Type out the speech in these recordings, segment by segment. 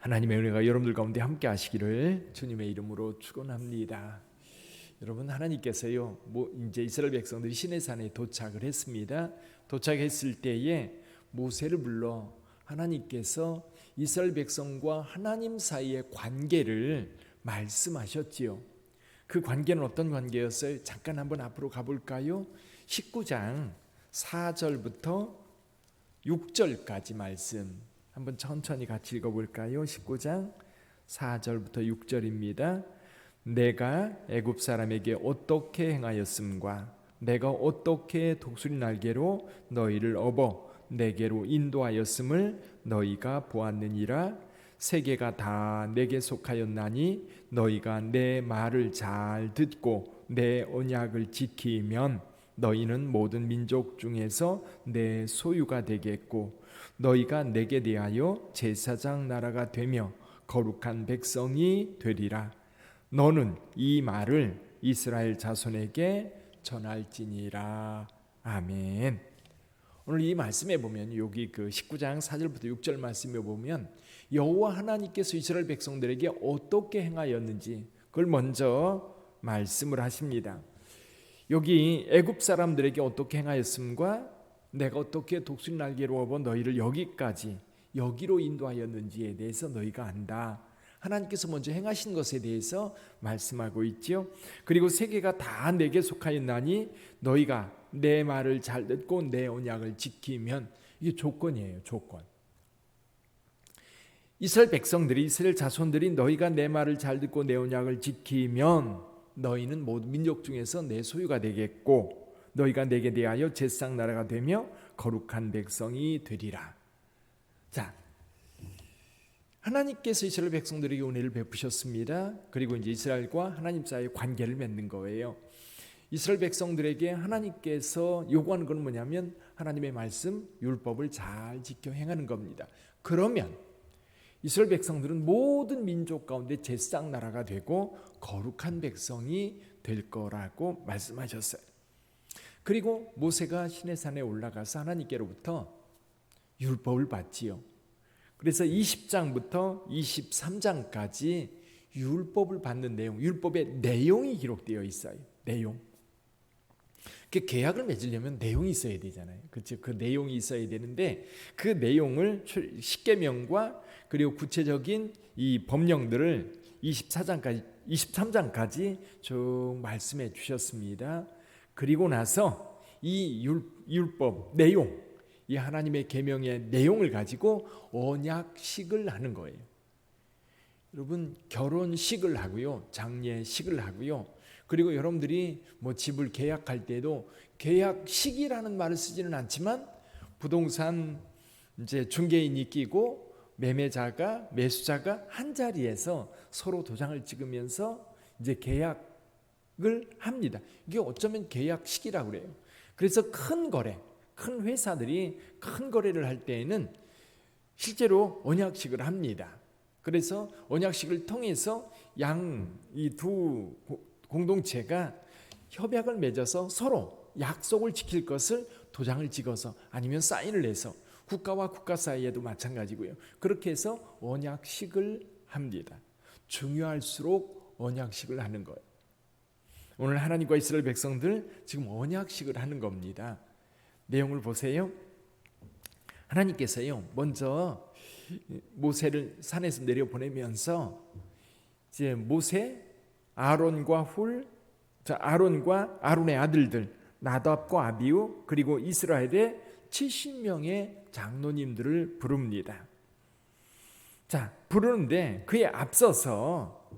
하나님의 은혜가 여러분들 가운데 함께 하시기를 주님의 이름으로 축원합니다. 여러분 하나님께서요. 뭐 이제 이스라엘 백성들이 시내산에 도착을 했습니다. 도착했을 때에 모세를 불러 하나님께서 이스라엘 백성과 하나님 사이의 관계를 말씀하셨지요. 그 관계는 어떤 관계였어요? 잠깐 한번 앞으로 가볼까요? 19장 4절부터 6절까지 말씀 한번 천천히 같이 읽어볼까요? 19장 4절부터 6절입니다. 내가 애굽 사람에게 어떻게 행하였음과 내가 어떻게 독수리 날개로 너희를 업어 내게로 인도하였음을 너희가 보았느니라 세계가 다 내게 속하였나니 너희가 내 말을 잘 듣고 내 언약을 지키면 너희는 모든 민족 중에서 내 소유가 되겠고 너희가 내게 대하여 제사장 나라가 되며 거룩한 백성이 되리라 너는 이 말을 이스라엘 자손에게 전할지니라 아멘. 오늘 이 말씀에 보면 여기 그 19장 4절부터 6절 말씀에 보면 여호와 하나님께서 이스라엘 백성들에게 어떻게 행하였는지 그걸 먼저 말씀을 하십니다. 여기 애굽 사람들에게 어떻게 행하였음과 내가 어떻게 독수리 날개로 업어 너희를 여기까지 여기로 인도하였는지에 대해서 너희가 안다. 하나님께서 먼저 행하신 것에 대해서 말씀하고 있지요. 그리고 세계가 다 내게 속하였나니 너희가 내 말을 잘 듣고 내 언약을 지키면 이게 조건이에요. 조건. 이스라엘 백성들이 이스라엘 자손들이 너희가 내 말을 잘 듣고 내 언약을 지키면 너희는 모든 민족 중에서 내 소유가 되겠고 너희가 내게 대하여 제상 나라가 되며 거룩한 백성이 되리라. 자, 하나님께서 이스라엘 백성들에게 은혜를 베푸셨습니다. 그리고 이제 이스라엘과 하나님 사이의 관계를 맺는 거예요. 이스라엘 백성들에게 하나님께서 요구하는 건 뭐냐면 하나님의 말씀, 율법을 잘 지켜 행하는 겁니다. 그러면 이스라엘 백성들은 모든 민족 가운데 제상 나라가 되고 거룩한 백성이 될 거라고 말씀하셨어요. 그리고 모세가 시내산에 올라가서 하나님께로부터 율법을 받지요. 그래서 20장부터 23장까지 율법을 받는 내용, 율법의 내용이 기록되어 있어요. 내용. 그 계약을 맺으려면 내용이 있어야 되잖아요. 그렇죠? 그 내용이 있어야 되는데 그 내용을 십계명과 그리고 구체적인 이 법령들을 24장까지 23장까지 쭉 말씀해 주셨습니다. 그리고 나서 이 율, 율법 내용 이 하나님의 계명의 내용을 가지고 언약식을 하는 거예요. 여러분 결혼식을 하고요. 장례식을 하고요. 그리고 여러분들이 뭐 집을 계약할 때도 계약식이라는 말을 쓰지는 않지만 부동산 이제 중개인이 끼고 매매자가 매수자가 한 자리에서 서로 도장을 찍으면서 이제 계약을 합니다. 이게 어쩌면 계약식이라고 그래요. 그래서 큰 거래 큰 회사들이 큰 거래를 할 때에는 실제로 언약식을 합니다. 그래서 언약식을 통해서 양 이 두 공동체가 협약을 맺어서 서로 약속을 지킬 것을 도장을 찍어서 아니면 사인을 해서 국가와 국가 사이에도 마찬가지고요. 그렇게 해서 언약식을 합니다. 중요할수록 언약식을 하는 거예요. 오늘 하나님과 이스라엘 백성들 지금 언약식을 하는 겁니다. 내용을 보세요. 하나님께서요 먼저 모세를 산에서 내려 보내면서 이제 모세, 아론과 훌, 자 아론과 아론의 아들들 나답과 아비우 그리고 이스라엘의 70명의 장로님들을 부릅니다. 자 부르는데 그에 앞서서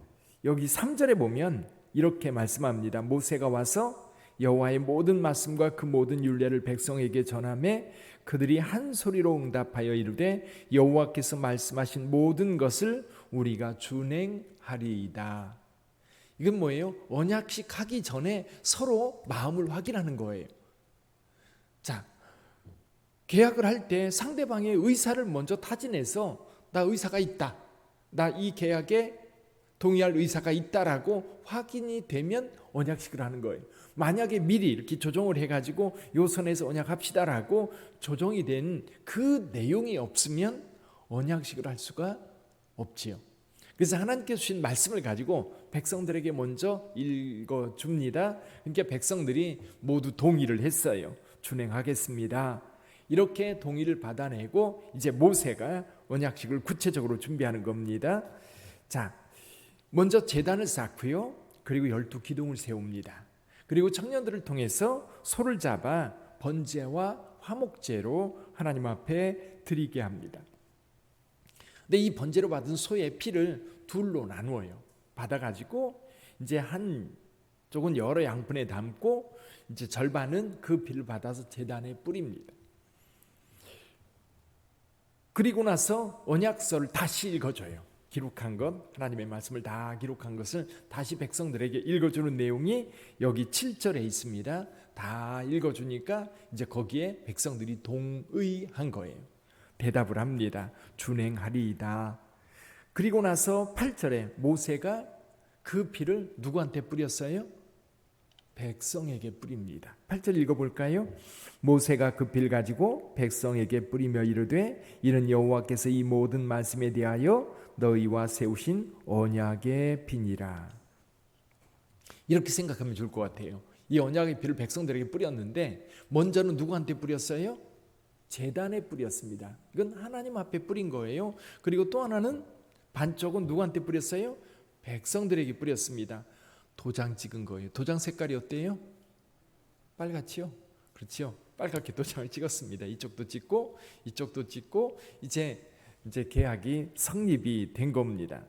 여기 3절에 보면 이렇게 말씀합니다. 모세가 와서 여호와의 모든 말씀과 그 모든 율례를 백성에게 전함에 그들이 한 소리로 응답하여 이르되 여호와께서 말씀하신 모든 것을 우리가 준행하리이다. 이건 뭐예요? 언약식 하기 전에 서로 마음을 확인하는 거예요. 자, 계약을 할 때 상대방의 의사를 먼저 타진해서 나 의사가 있다. 나 이 계약에 동의할 의사가 있다라고 확인이 되면 언약식을 하는 거예요. 만약에 미리 이렇게 조정을 해가지고 요 선에서 언약합시다라고 조정이 된 그 내용이 없으면 언약식을 할 수가 없지요. 그래서 하나님께서 주신 말씀을 가지고 백성들에게 먼저 읽어 줍니다. 그러니까 백성들이 모두 동의를 했어요. 준행하겠습니다. 이렇게 동의를 받아내고 이제 모세가 언약식을 구체적으로 준비하는 겁니다. 자, 먼저 제단을 쌓고요. 그리고 열두 기둥을 세웁니다. 그리고 청년들을 통해서 소를 잡아 번제와 화목제로 하나님 앞에 드리게 합니다. 근데 이 번제로 받은 소의 피를 둘로 나누어요. 받아가지고 이제 한 쪽은 여러 양푼에 담고 이제 절반은 그 피를 받아서 제단에 뿌립니다. 그리고 나서 언약서를 다시 읽어줘요. 기록한 것, 하나님의 말씀을 다 기록한 것을 다시 백성들에게 읽어주는 내용이 여기 7절에 있습니다. 다 읽어주니까 이제 거기에 백성들이 동의한 거예요. 대답을 합니다. 준행하리이다. 그리고 나서 8절에 모세가 그 피를 누구한테 뿌렸어요? 백성에게 뿌립니다. 8절 읽어볼까요? 모세가 그 피를 가지고 백성에게 뿌리며 이르되 이는 여호와께서 이 모든 말씀에 대하여 너희와 세우신 언약의 피니라. 이렇게 생각하면 좋을 것 같아요. 이 언약의 피를 백성들에게 뿌렸는데 먼저는 누구한테 뿌렸어요? 재단에 뿌렸습니다. 이건 하나님 앞에 뿌린 거예요. 그리고 또 하나는 반쪽은 누구한테 뿌렸어요? 백성들에게 뿌렸습니다. 도장 찍은 거예요. 도장 색깔이 어때요? 빨갛지요? 그렇지요? 빨갛게 도장을 찍었습니다. 이쪽도 찍고 이쪽도 찍고 이제 이제 계약이 성립이 된 겁니다.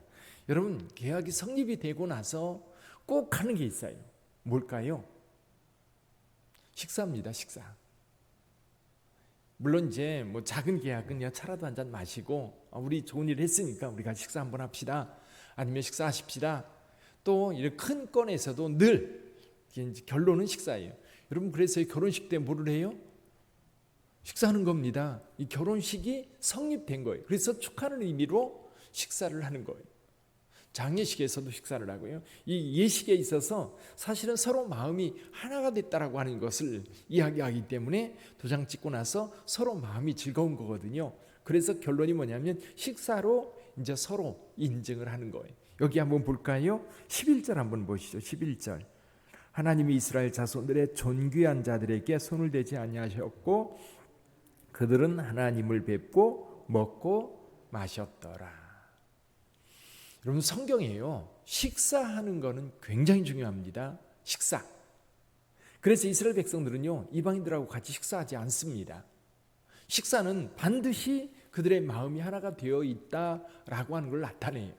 여러분 계약이 성립이 되고 나서 꼭 하는 게 있어요. 뭘까요? 식사입니다. 식사. 물론 이제 뭐 작은 계약은 야 차라도 한 잔 마시고 아, 우리 좋은 일 했으니까 우리가 식사 한번 합시다. 아니면 식사하십시다. 또 이런 큰 건에서도 늘 결론은 식사예요. 여러분 그래서 결혼식 때 뭐를 해요? 식사하는 겁니다. 이 결혼식이 성립된 거예요. 그래서 축하하는 의미로 식사를 하는 거예요. 장례식에서도 식사를 하고요. 이 예식에 있어서 사실은 서로 마음이 하나가 됐다라고 하는 것을 이야기하기 때문에 도장 찍고 나서 서로 마음이 즐거운 거거든요. 그래서 결론이 뭐냐면 식사로 이제 서로 인증을 하는 거예요. 여기 한번 볼까요? 11절 한번 보시죠. 11절. 하나님이 이스라엘 자손들의 존귀한 자들에게 손을 대지 아니하셨고 그들은 하나님을 뵙고 먹고 마셨더라. 여러분 성경이에요. 식사하는 거는 굉장히 중요합니다. 식사. 그래서 이스라엘 백성들은요 이방인들하고 같이 식사하지 않습니다. 식사는 반드시 그들의 마음이 하나가 되어 있다라고 하는 걸 나타내요.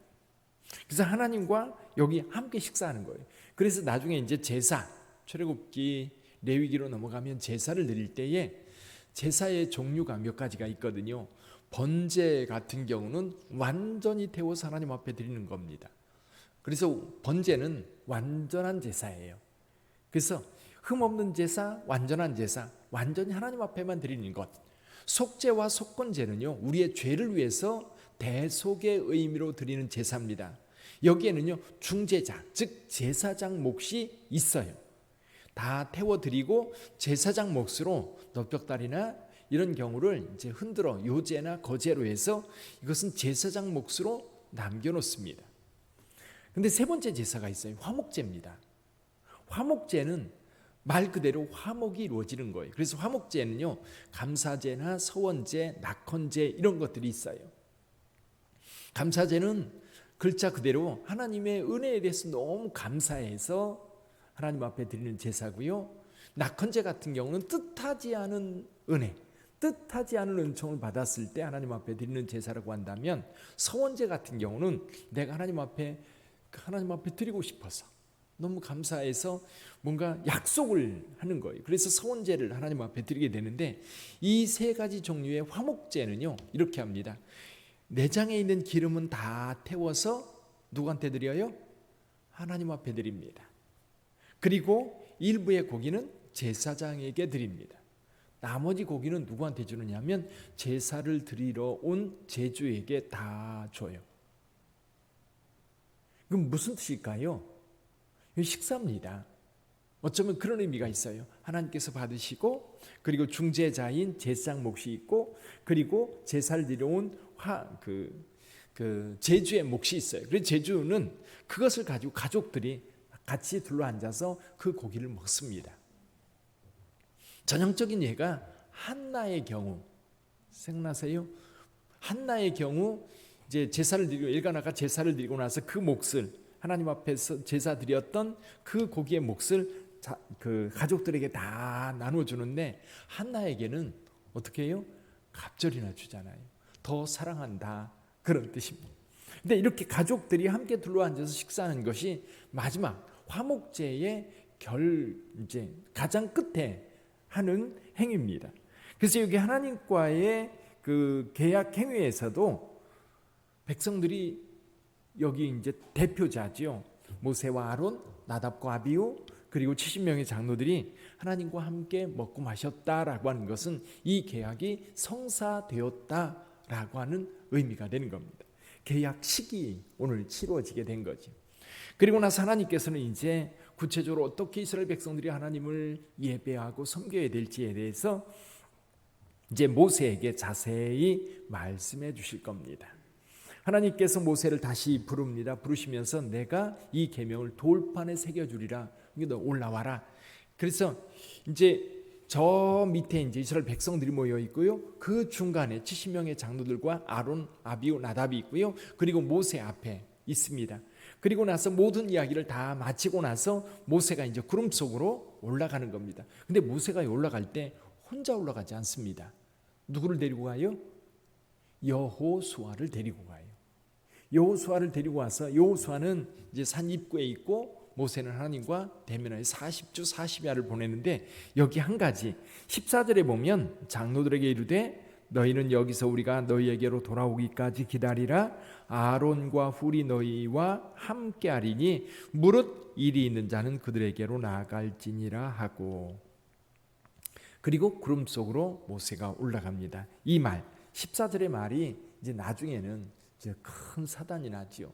그래서 하나님과 여기 함께 식사하는 거예요. 그래서 나중에 이제 제사, 출애굽기, 레위기로 넘어가면 제사를 드릴 때에 제사의 종류가 몇 가지가 있거든요. 번제 같은 경우는 완전히 태워서 하나님 앞에 드리는 겁니다. 그래서 번제는 완전한 제사예요. 그래서 흠없는 제사, 완전한 제사, 완전히 하나님 앞에만 드리는 것. 속죄와 속건제는요, 우리의 죄를 위해서 대속의 의미로 드리는 제사입니다. 여기에는요, 중제자, 즉 제사장 몫이 있어요. 다 태워드리고 제사장 몫으로 넉넉다리나 이런 경우를 이제 흔들어 요제나 거제로 해서 이것은 제사장 몫으로 남겨놓습니다. 근데 세 번째 제사가 있어요. 화목제입니다. 화목제는 말 그대로 화목이 이루어지는 거예요. 그래서 화목제는요, 감사제나 서원제, 낙헌제 이런 것들이 있어요. 감사제는 글자 그대로 하나님의 은혜에 대해서 너무 감사해서 하나님 앞에 드리는 제사고요. 낙헌제 같은 경우는 뜻하지 않은 은혜, 뜻하지 않은 은총을 받았을 때 하나님 앞에 드리는 제사라고 한다면 서원제 같은 경우는 내가 하나님 앞에 하나님 앞에 드리고 싶어서 너무 감사해서 뭔가 약속을 하는 거예요. 그래서 서원제를 하나님 앞에 드리게 되는데 이 세 가지 종류의 화목제는요 이렇게 합니다. 내장에 있는 기름은 다 태워서 누구한테 드려요? 하나님 앞에 드립니다. 그리고 일부의 고기는 제사장에게 드립니다. 나머지 고기는 누구한테 주느냐면 제사를 드리러 온 제주에게 다 줘요. 그럼 무슨 뜻일까요? 식사입니다. 어쩌면 그런 의미가 있어요. 하나님께서 받으시고 그리고 중재자인 제상 몫이 있고 그리고 제사를 드려온 화, 그 그 제주의 몫이 있어요. 그래서 제주는 그것을 가지고 가족들이 같이 둘러 앉아서 그 고기를 먹습니다. 전형적인 예가 한나의 경우 생나세요? 한나의 경우 이제 제사를 드리고 일가나가 제사를 드리고 나서 그 몫을 하나님 앞에서 제사 드렸던 그 고기의 몫을 자, 그 가족들에게 다 나눠 주는데 한나에게는 어떻게 해요? 갑절이나 주잖아요. 더 사랑한다 그런 뜻입니다. 근데 이렇게 가족들이 함께 둘러앉아서 식사하는 것이 마지막 화목제의 결 이제 가장 끝에 하는 행위입니다. 그래서 여기 하나님과의 그 계약 행위에서도 백성들이 여기 이제 대표자지요. 모세와 아론, 나답과 아비우 그리고 70명의 장로들이 하나님과 함께 먹고 마셨다라고 하는 것은 이 계약이 성사되었다라고 하는 의미가 되는 겁니다. 계약식이 오늘 치루어지게 된 거죠. 그리고 나서 하나님께서는 이제 구체적으로 어떻게 이스라엘 백성들이 하나님을 예배하고 섬겨야 될지에 대해서 이제 모세에게 자세히 말씀해 주실 겁니다. 하나님께서 모세를 다시 부릅니다. 부르시면서 내가 이 계명을 돌판에 새겨 주리라. 너 올라와라. 그래서 이제 저 밑에 이제 이스라엘 백성들이 모여 있고요. 그 중간에 70명의 장로들과 아론, 아비우, 나답이 있고요. 그리고 모세 앞에 있습니다. 그리고 나서 모든 이야기를 다 마치고 나서 모세가 이제 구름 속으로 올라가는 겁니다. 근데 모세가 올라갈 때 혼자 올라가지 않습니다. 누구를 데리고 가요? 여호수아를 데리고 가요. 여호수아를 데리고 와서 여호수아는 이제 산 입구에 있고 모세는 하나님과 대면하여 40주 40야를 보내는데 여기 한 가지 14절에 보면 장로들에게 이르되 너희는 여기서 우리가 너희에게로 돌아오기까지 기다리라 아론과 훌이 너희와 함께하리니 무릇 일이 있는 자는 그들에게로 나아갈지니라 하고 그리고 구름 속으로 모세가 올라갑니다. 이 말 14절의 말이 이제 나중에는 이제 큰 사단이 나지요.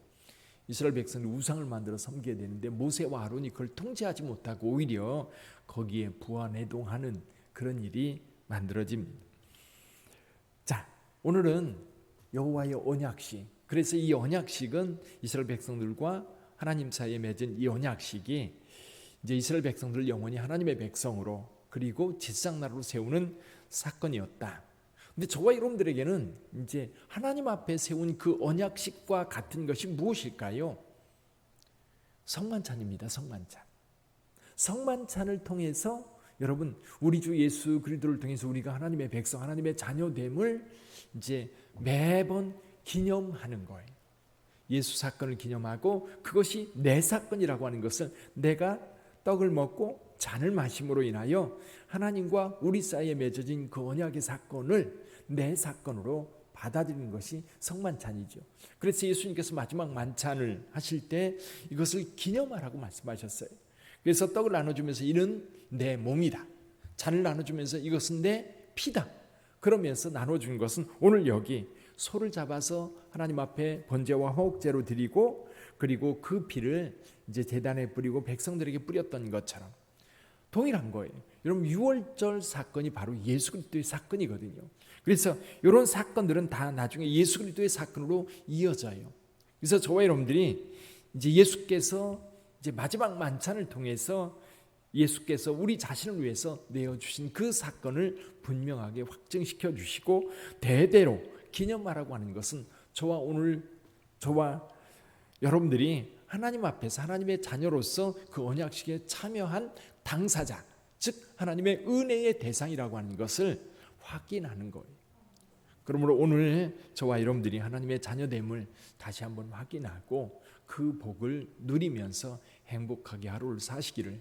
이스라엘 백성이 우상을 만들어 섬겨야 되는데 모세와 아론이 그걸 통제하지 못하고 오히려 거기에 부안해동하는 그런 일이 만들어집니다. 자, 오늘은 여호와의 언약식. 그래서 이 언약식은 이스라엘 백성들과 하나님 사이에 맺은 이 언약식이 이제 이스라엘 백성들 영원히 하나님의 백성으로 그리고 지상 나라로 세우는 사건이었다. 근데 저와 여러분들에게는 이제 하나님 앞에 세운 그 언약식과 같은 것이 무엇일까요? 성만찬입니다. 성만찬. 성만찬을 통해서 여러분 우리 주 예수 그리스도를 통해서 우리가 하나님의 백성, 하나님의 자녀됨을 이제 매번 기념하는 거예요. 예수 사건을 기념하고 그것이 내 사건이라고 하는 것을 내가 떡을 먹고 잔을 마심으로 인하여 하나님과 우리 사이에 맺어진 그 언약의 사건을 내 사건으로 받아들이는 것이 성만찬이죠. 그래서 예수님께서 마지막 만찬을 하실 때 이것을 기념하라고 말씀하셨어요. 그래서 떡을 나눠주면서 이는 내 몸이다. 잔을 나눠주면서 이것은 내 피다. 그러면서 나눠준 것은 오늘 여기 소를 잡아서 하나님 앞에 번제와 화목제로 드리고 그리고 그 피를 이제 재단에 뿌리고 백성들에게 뿌렸던 것처럼 동일한 거예요. 여러분 6월절 사건이 바로 예수 그리스도의 사건이거든요. 그래서 이런 사건들은 다 나중에 예수 그리스도의 사건으로 이어져요. 그래서 저와 여러분들이 이제 예수께서 이제 마지막 만찬을 통해서 예수께서 우리 자신을 위해서 내어 주신 그 사건을 분명하게 확증시켜 주시고 대대로 기념하라고 하는 것은 저와 오늘 저와 여러분들이 하나님 앞에서 하나님의 자녀로서 그 언약식에 참여한 당사자, 즉 하나님의 은혜의 대상이라고 하는 것을 확인하는 거예요. 그러므로 오늘 저와 여러분들이 하나님의 자녀됨을 다시 한번 확인하고 그 복을 누리면서 행복하게 하루를 사시기를